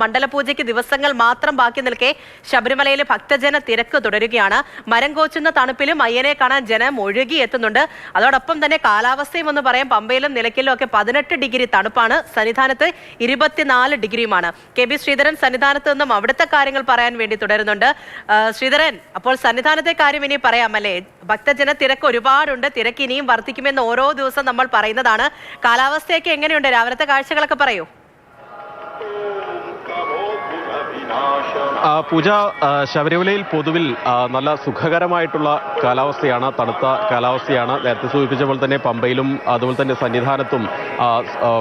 മണ്ഡലപൂജയ്ക്ക് ദിവസങ്ങൾ മാത്രം ബാക്കി നിൽക്കെ ശബരിമലയിലെ ഭക്തജന തിരക്ക് തുടരുകയാണ്. മരം കോച്ചുന്ന തണുപ്പിലും അയ്യനെ കാണാൻ ജനം ഒഴുകി എത്തുന്നുണ്ട്. അതോടൊപ്പം തന്നെ കാലാവസ്ഥയും എന്ന് പറയാം. പമ്പയിലും നിലയ്ക്കലിലും ഒക്കെ പതിനെട്ട് ഡിഗ്രി തണുപ്പാണ്. സന്നിധാനത്ത് ഇരുപത്തിനാല് ഡിഗ്രിയുമാണ്. കെ ബി ശ്രീധരൻ സന്നിധാനത്ത് നിന്നും അവിടുത്തെ കാര്യങ്ങൾ പറയാൻ വേണ്ടി തുടരുന്നുണ്ട്. ശ്രീധരൻ അപ്പോൾ സന്നിധാനത്തെ കാര്യം ഇനി പറയാമല്ലേ? ഭക്തജന തിരക്ക് ഒരുപാടുണ്ട്. തിരക്ക് ഇനിയും വർദ്ധിക്കുമെന്ന് ഓരോ ദിവസം നമ്മൾ പറയുന്നതാണ്. കാലാവസ്ഥയൊക്കെ എങ്ങനെയുണ്ട്? രാവിലത്തെ കാഴ്ചകളൊക്കെ പറയൂ. പൂജ ശബരിമലയിൽ പൊതുവിൽ നല്ല സുഖകരമായിട്ടുള്ള കാലാവസ്ഥയാണ് തണുത്ത കാലാവസ്ഥയാണ്. നേരത്തെ സൂചിപ്പിച്ച പോലെ തന്നെ പമ്പയിലും അതുപോലെ തന്നെ സന്നിധാനത്തും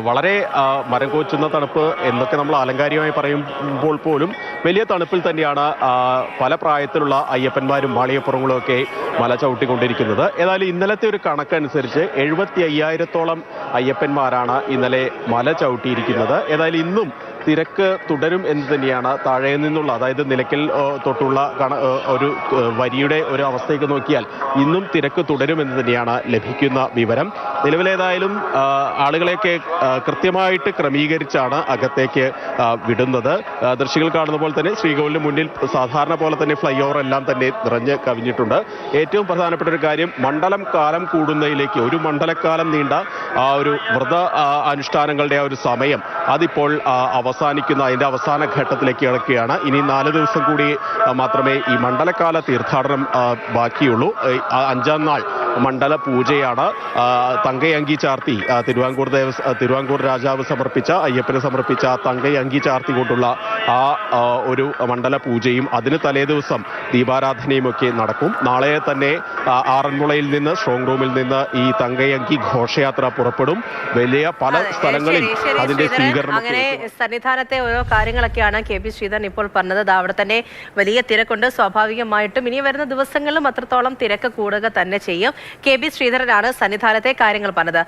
വളരെ മരം കോച്ചുന്ന തണുപ്പ് എന്നൊക്കെ നമ്മൾ അലങ്കാരികമായി പറയുമ്പോൾ പോലും വലിയ തണുപ്പിൽ തന്നെയാണ് പല പ്രായത്തിലുള്ള അയ്യപ്പന്മാരും മാളികപ്പുറങ്ങളും ഒക്കെ മല ചവിട്ടിക്കൊണ്ടിരിക്കുന്നത്. ഏതായാലും ഇന്നലത്തെ ഒരു കണക്കനുസരിച്ച് എഴുപത്തി അയ്യായിരത്തോളം അയ്യപ്പന്മാരാണ് ഇന്നലെ മല ചവിട്ടിയിരിക്കുന്നത്. ഏതായാലും ഇന്നും തിരക്ക് തുടരും എന്ന് തന്നെയാണ് താഴെ നിന്നുള്ള അതായത് നിലയ്ക്കൽ തൊട്ടുള്ള ഒരു വരിയുടെ ഒരു അവസ്ഥയ്ക്ക് നോക്കിയാൽ ഇന്നും തിരക്ക് തുടരും എന്ന് തന്നെയാണ് ലഭിക്കുന്ന വിവരം. നിലവിലേതായാലും ആളുകളെയൊക്കെ കൃത്യമായിട്ട് ക്രമീകരിച്ചാണ് അകത്തേക്ക് വിടുന്നത്. ദൃശ്യങ്ങൾ കാണുന്ന പോലെ തന്നെ ശ്രീകോവിലിന് മുന്നിൽ സാധാരണ പോലെ തന്നെ ഫ്ലൈ ഓവർ എല്ലാം തന്നെ നിറഞ്ഞ് കവിഞ്ഞിട്ടുണ്ട്. ഏറ്റവും പ്രധാനപ്പെട്ട ഒരു കാര്യം മണ്ഡലം കാലം കൂടുന്നതിലേക്ക് ഒരു മണ്ഡലക്കാലം നീണ്ട ആ ഒരു വ്രത അനുഷ്ഠാനങ്ങളുടെ ആ ഒരു സമയം അതിപ്പോൾ ആ, അവസാനിക്കുന്ന അതിന്റെ അവസാന ഘട്ടത്തിലേക്ക് കിടക്കുകയാണ് ഇനി നാല് ദിവസം കൂടി മാത്രമേ ഈ മണ്ഡലകാല തീർത്ഥാടനം ബാക്കിയുള്ളൂ. അഞ്ചാം നാൾ മണ്ഡല പൂജയാണ്. തങ്കയങ്കി ചാർത്തി തിരുവാങ്കൂർ ദേവ തിരുവാങ്കൂർ രാജാവ് സമർപ്പിച്ച അയ്യപ്പന് സമർപ്പിച്ച തങ്കയങ്കി ചാർത്തി കൊണ്ടുള്ള ആ ഒരു മണ്ഡല പൂജയും അതിന് തലേ ദിവസം ദീപാരാധനയും ഒക്കെ നടക്കും. നാളെ തന്നെ ആറന്മുളയിൽ നിന്ന് സ്ട്രോങ് റൂമിൽ നിന്ന് ഈ തങ്കയങ്കി ഘോഷയാത്ര പുറപ്പെടും. വലിയ പല സ്ഥലങ്ങളിൽ അതിന്റെ. സ്വീകരണം അങ്ങനെ സന്നിധാനത്തെ ഓരോ കാര്യങ്ങളൊക്കെയാണ് കെ പി ശ്രീധരൻ ഇപ്പോൾ പറഞ്ഞത്. അവിടെ തന്നെ വലിയ തിരക്കുണ്ട്. സ്വാഭാവികമായിട്ടും ഇനി വരുന്ന ദിവസങ്ങളിലും അത്രത്തോളം തിരക്ക് കൂടുക തന്നെ ചെയ്യും. കെ ബി ശ്രീധരനാണ് സന്നിധാനത്തെ കാര്യങ്ങൾ പറഞ്ഞത്.